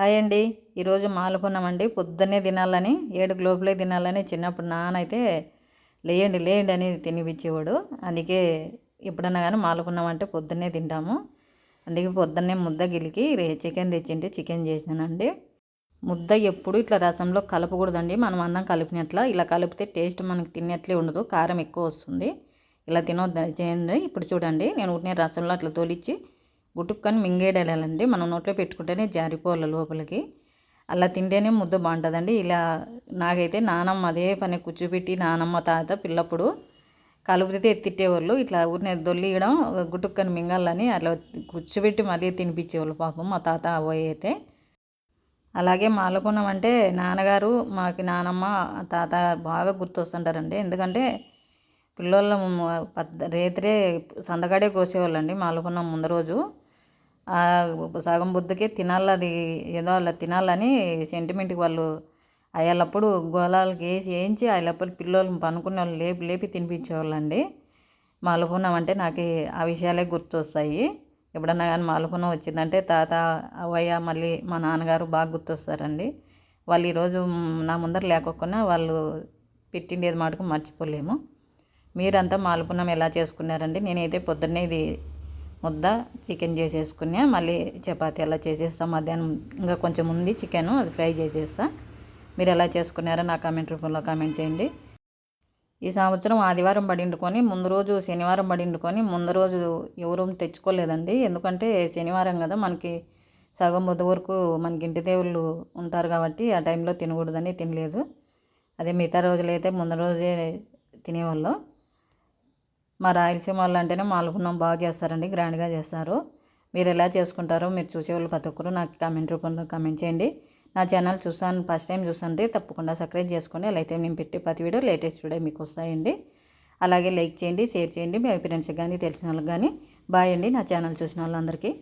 Hi అండి. ఈరోజు మాలుకున్నామండి పొద్దున్నే తినాలని ఏడు గ్లోబులే తినాలని చిన్నప్పుడు నాన్నైతే లేయండి లేయండి అని తినిపించేవాడు. అందుకే ఎప్పుడన్నా కానీ మాలుకున్నామంటే పొద్దున్నే తింటాము. అందుకే పొద్దున్నే ముద్ద గిలికి చికెన్ తెచ్చింటే చికెన్ చేసినానండి. ముద్ద ఎప్పుడు ఇట్లా రసంలో కలపకూడదండి. మనం అన్నం కలిపినట్ల. ఇలా కలిపితే టేస్ట్ మనకి తిన్నట్లే ఉండదు. కారం ఎక్కువ వస్తుంది. ఇలా తినొద్దు చేయండి ఇప్పుడు చూడండి. నేను ఉట్టిన రసంలో అట్లా తోలిచ్చి గుటుక్కని మింగేడాలండి మనం నోట్లో పెట్టుకుంటేనే జారిపోవాలి లోపలికి. అలా తింటేనే ముద్ద బాగుంటుందండి. ఇలా నాకైతే నానమ్మ అదే పని కూర్చోబెట్టి నానమ్మ తాత పిల్లప్పుడు కలుపుతే ఎత్తిట్టేవాళ్ళు. ఇట్లా ఊరిని దొల్లియడం గుటుక్కని మింగాలని అట్లా కూర్చోబెట్టి మరీ తినిపించేవాళ్ళు పాపం మా తాత అవ్వయి అయితే. అలాగే మాలకొనం అంటే నాన్నగారు మాకు నానమ్మ తాత బాగా గుర్తొస్తుంటారండి. ఎందుకంటే పిల్లల రేతిరే సందగాడే కోసేవాళ్ళండి మాలకొన్నం ముందు రోజు. సగం బుద్ధకే తినాలి అది ఏదో అలా తినాలని సెంటిమెంట్కి వాళ్ళు అయ్యప్పుడు గోళాలకి వేసి వేయించి అయ్యాలప్పుడు పిల్లలు పనుకునే వాళ్ళు లేపి లేపి తినిపించేవాళ్ళండి. మాలపున్నం అంటే నాకు ఆ విషయాలే గుర్తొస్తాయి. ఎప్పుడన్నా కానీ మాలపున్నం వచ్చిందంటే తాత అవయ్య మళ్ళీ మా నాన్నగారు బాగా గుర్తొస్తారండి. వాళ్ళు ఈరోజు నా ముందర లేకపోయినా వాళ్ళు పెట్టిండేది మాటకు మర్చిపోలేము. మీరంతా మాలపున్నం ఎలా చేసుకున్నారండి? నేనైతే పొద్దున్నే ఇది ముద్ద చికెన్ చేసేసుకుని మళ్ళీ చపాతీ అలా చేసేస్తాం. మధ్యాహ్నం ఇంకా కొంచెం ఉంది చికెన్ అది ఫ్రై చేసేస్తా. మీరు ఎలా చేసుకున్నారో నా కామెంట్ రూపంలో కామెంట్ చేయండి. ఈ సంవత్సరం ఆదివారం పడిండుకొని ముందు రోజు శనివారం పడిండుకొని ముందు రోజు ఎవరు తెచ్చుకోలేదండి. ఎందుకంటే శనివారం కదా మనకి సగం బుద్ధ వరకు మనకి ఇంటి దేవుళ్ళు ఉంటారు కాబట్టి ఆ టైంలో తినకూడదని తినలేదు. అదే మిగతా రోజులైతే ముందు రోజే తినేవాళ్ళు. మా రాయలసీమ వాళ్ళు అంటేనే మాల్పున్నం బాగా చేస్తారండి గ్రాండ్గా చేస్తారు. మీరు ఎలా చేసుకుంటారో మీరు చూసేవాళ్ళు ప్రతి ఒక్కరు నాకు కామెంట్ రూపంలో కామెంట్ చేయండి. నా ఛానల్ చూసాను ఫస్ట్ టైం చూస్తుంటే తప్పకుండా సబ్స్క్రైబ్ చేసుకోండి. అలా అయితే నేను పెట్టే ప్రతి వీడియో లేటెస్ట్ వీడియో మీకు వస్తాయండి. అలాగే లైక్ చేయండి షేర్ చేయండి. మీ ఫ్రెండ్స్కి కానీ తెలిసిన వాళ్ళకి కానీ బాయ్ అండి. నా ఛానల్ చూసిన వాళ్ళందరికీ.